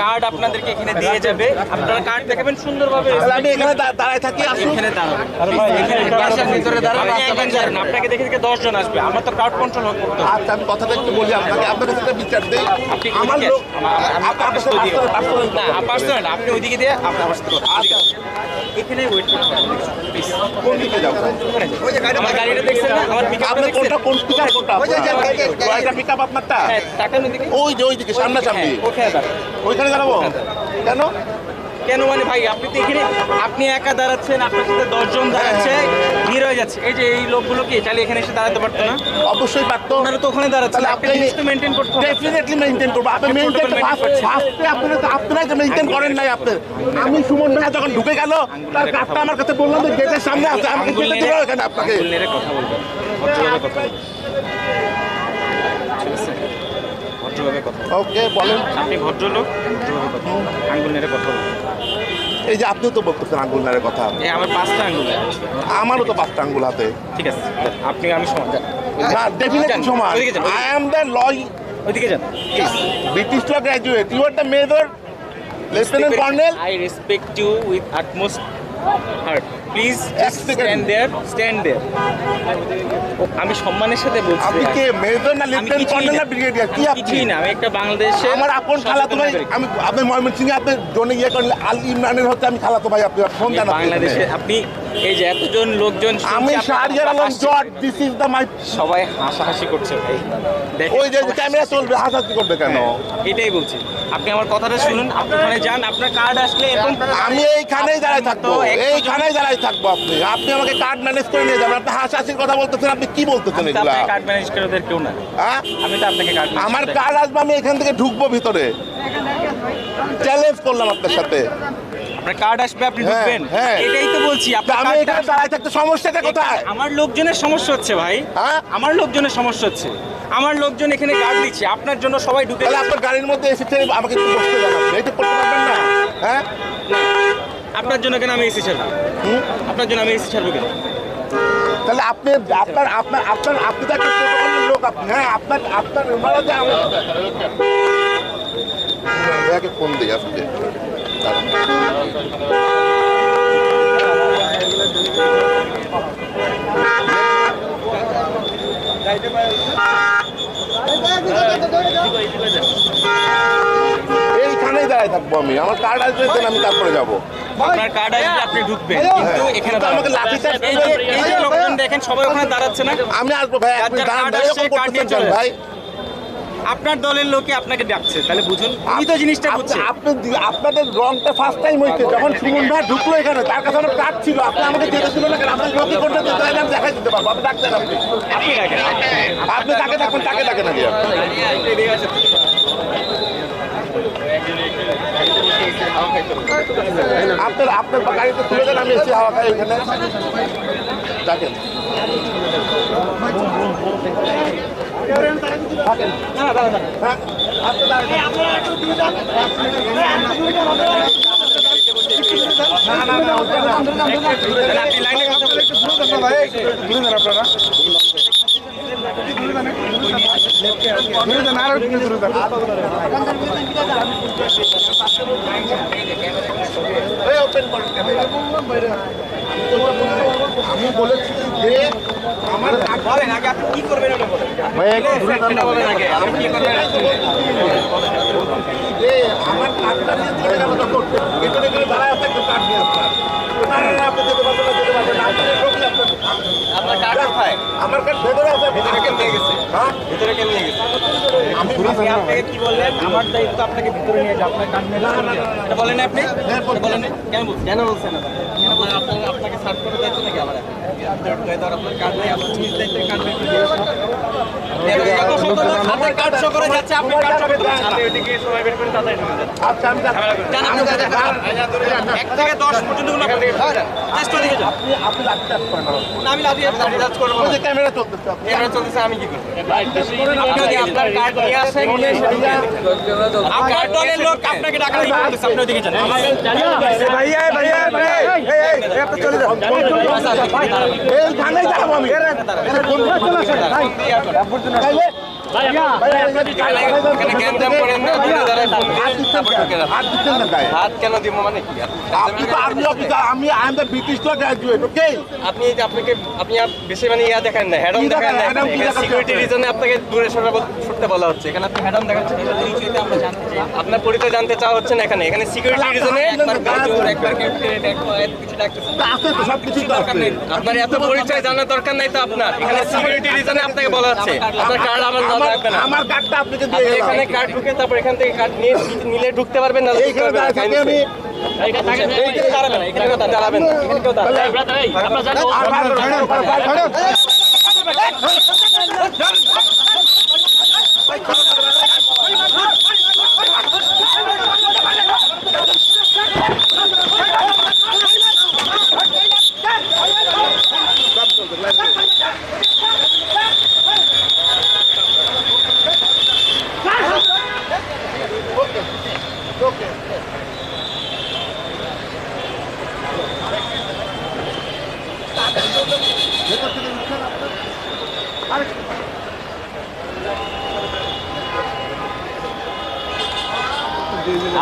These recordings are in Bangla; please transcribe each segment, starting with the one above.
কার্ড আপনাদেরকে এখানে দিয়ে যাবে। আপনারা কার্ড দেখাবেন সুন্দরভাবে। আমি এখানে দাঁড়ায় থাকি আসুন। এখানে দাঁড়াবেন। এখানে ভিতরে দাঁড়াবেন আপনাকে দেখে দেখে দশ জন আসবে। আমরা তো ক্রাউড কন্ট্রোল করতে। আচ্ছা আমি কথাটা একটু বলি আপনাকে। আপনার কাছে বিচার দিই। আপনি আমার লোক আপনার আপনার সাথে না পার্সোনাল আপনি ওইদিকে দিয়ে আপনি আমার সাথে কথা বলুন। এখানে ওয়েট করতে কোন দিকে যাব আমার গাড়িটা দেখছেন না? আমার পিকআপটা আপনার কোনটা কোন পিকআপ কোনটা পিকআপ আপনারটা? হ্যাঁ ওই যে ওই দিকে হ্যাঁ, ওখানে। ওইখানে দাঁড়াবো? কেন? কেন মানে ভাই আপনি তো এখানে আপনি একা দাঁড়াচ্ছেন আপনার সাথে দশজন দাঁড়াচ্ছে ভিড় হয়ে যাচ্ছে। এই যে এই লোকগুলো কি? চাইলে এখানে এসে দাঁড়াতে পারতো না? অবশ্যই পারতো। আপনারা তো ওখানে দাঁড়াচ্ছেন আপনি তো মেনটেন করতে ডেফিনেটলি মেনটেন করব। আপনি মেনটেন ফার্স্টে আপনারা তো তো মেনটেন করেন নাই আপনি। আমি সুমন ভাই যখন ঢুকে গেল তার কার্ডটা আমার কাছে বললাম যে গেটের সামনে আছে আমাকে আঙ্গুল দিল এখানে আপনাকে। কথা বলবেন কথা বলবেন ঠিক আছে? ভদ্রভাবে কথা ওকে বলেন। আপনি ভদ্রলোক ভদ্রভাবে কথা আঙ্গুল নেড়ে কথা বলবেন এই যে আপনিও তো বলতেছেন আঙ্গুল নাড়ের কথা। এই আমার পাঁচটা আঙ্গুল। আমারও তো পাঁচটা আঙ্গুল হাতে ঠিক আছে আপনি আমি সমান না ডেফিনেটলি সমান। আই অ্যাম দ্য লয় ওইদিকে যান British law graduate you are the major lieutenant colonel I respect you with utmost just second. stand there, stand there. ও, আমি সম্মানের সাথে বলছি আপনি ভাই। কে মেজর না লেফটেন্যান্ট কর্নেল না। না ব্রিগেডিয়ার কি আপনি না আমি একটা বাংলাদেশে আমার আপন খালাতো ভাই আমি আপনি ময়মনসিংহে আপনি জনে ইয়ে করলে আল ইমরানের হচ্ছে আমি খালাতো ভাই আপনি ফোন দেন বাংলাদেশে আপনি এই যে এতজন লোকজন আমি শাহরিয়ার আলম জট দিস ইজ দ্য মাই সবাই হাসাহাসি করছে ভাই ওই যে ক্যামেরা চলবে হাসাহাসি করবে কেন এটাই বলছি আপনি আমার কথাটা শুনুন আপনি ওখানে যান আপনার কার্ড আসলে এরকম আমি এইখানেই দাঁড়ায় থাকব। এইখানেই দাঁড়ায় থাকব আপনি। আপনি আমাকে কার্ড ম্যানেজ করে নিয়ে যাবেন। আপনি হাসাহাসির কথা বলতেছেন আপনি কি বলতেছেন আমি তো আপনাকে কার্ড ম্যানেজ করে ওদের কেউ না। হ্যাঁ? আমি তো আপনাকে কার্ড আমার কার্ড আসবে আমি এখান থেকে ঢুকবো ভিতরে। চ্যালেঞ্জ করলাম আপনার সাথে। আপনার কার্ড আসবে আপনি হ্যাঁ, ঢুকবেন। হ্যাঁ। এটাই তো বলছি আপনার আমি এখানে দাঁড়ায় থাকতে সমস্যাটা কোথায়? আমার লোকজনের সমস্যা হচ্ছে ভাই। হ্যাঁ? আমার লোকজনের সমস্যা হচ্ছে। আমার লোকজন এখানে গার্ড দিচ্ছে আপনার জন্য সবাই ঢুকে তাহলে আপনার গাড়ির মধ্যে এসেছে আমাকে একটু বসতে জানাবেন এটা করতে পারবেন না। হ্যাঁ? আপনার জন্য কেন আমি এসি ছাড়বো? হুম? আপনার জন্য আমি এসি ছাড়বো কেন? তাহলে আপনি আপনার আপনার আপনার আপনি তো একটা লোক আপনি হ্যাঁ আপনার আপনার আমার ভাইয়াকে ফোন দিই আজকে। এইখানেই দাঁড়ায় থাকব আমি। আমার কার্ড আসবে দেন আমি তারপরে যাব। আপনার কার্ড আসবে আপনি ঢুকবেন। কিন্তু এখানে আমাকে লাঠি চার্জ এই যে এই যে লোকজন দেখেন সবাই ওখানে দাঁড়াচ্ছে না। আমি আসব ভাই আপনি দাঁড়ান ভাই, এরকম করতেছেন ভাই? আপনার দলের লোকে আপনাকে ডাকছে তাহলে বুঝুন। উনি তো জিনিসটা বুঝছে। আপনি আপনাদের রংটা ফার্স্ট টাইম হয়েছে যখন সুমন ভাই ঢুকলো এখানে তার কাছে আমার কার্ড ছিল। আপনি আমাকে যেতে ছিল না আপনার লোকে কোনটা দিতে হয় আমি দেখাই দিতে পারব। আপনি ডাকতেন আপনি? আপনি ডাকেন। আপনি তাকে ডাকবেন তাকে ডাকেন আগে। আপনার আপনার গাড়িতে তুলে দেন আমি এসে হাওয়া খাই এখানে ডাকেন। থাকেন। আমি বলেছি যে আমার বলেন আগে আপনি কি করবেন ওটা বলেন ভাই একটু বলেন আগে আপনি কি করবেন যে আমার কার্ডটা নিয়ে চলে গেল তখন এখানে এখানে দাঁড়ায় আছে একটা নিয়ে আপনার আপনি যেতে পারবেন যেতে পারবেন আপনার- কার্ড কোথায় আমার কার্ড ভেতরে আছে ভিতরে কে নিয়ে গেছে? হ্যাঁ? ভিতরে কেন নিয়ে গেছে? আমি আপনাকে কি বললেন? আমার দায়িত্ব আপনাকে ভিতরে নিয়ে যাও আপনার কান নিয়ে এটা বলেন আপনি। হ্যাঁ, বলেন কেন বলছেন কেন বলছেন? না কেন বলেন আপনাকে দায়িত্ব নাকি আমার আপনি। আচ্ছা আমি আপনি আপনি আপনি আপনি আপনি কি করব আপনার দলের লোক আপনাকে ডাকাডাকি করতেছে আপনি ওদিকে যান এই চলে আসে? ভাই, তাইলে? ভাই, এখানে গ্যাঞ্জাম করেন না দূরে দাঁড়ায় ফোন হাত দিয়ে দিচ্ছেন তারপর ঢুকে কেন? যান। হাত দিচ্ছেন না গায়ে? হাত ভাই আপনি বেশি মানে ইয়া দেখান না হ্যাডম দেখান? না? সিকিউরিটি রিজনে আপনাকে দূরে সরতে বলা হচ্ছে। এখানে আপনি হ্যাডম দেখাচ্ছেন আপনার পরিচয় জানতে চাওয়া হচ্ছে না এখানে। এখানে সিকিউরিটি রিজনে আপনার এত পরিচয় জানার দরকার নাই তো আপনার। এখানে সিকিউরিটি রিজনে আপনাকে বলা হচ্ছে। আপনার কার্ড আমার আমার কার্ডটা আপনাকে আপনি দিয়ে এখানে কার্ড ঢুকে তারপর এখান থেকে কার্ড নিয়ে নিলে ঢুকতে পারবেন না এইখানে থাকি আমি দাঁড়াবেন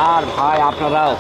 আর ভাই আপনারাও।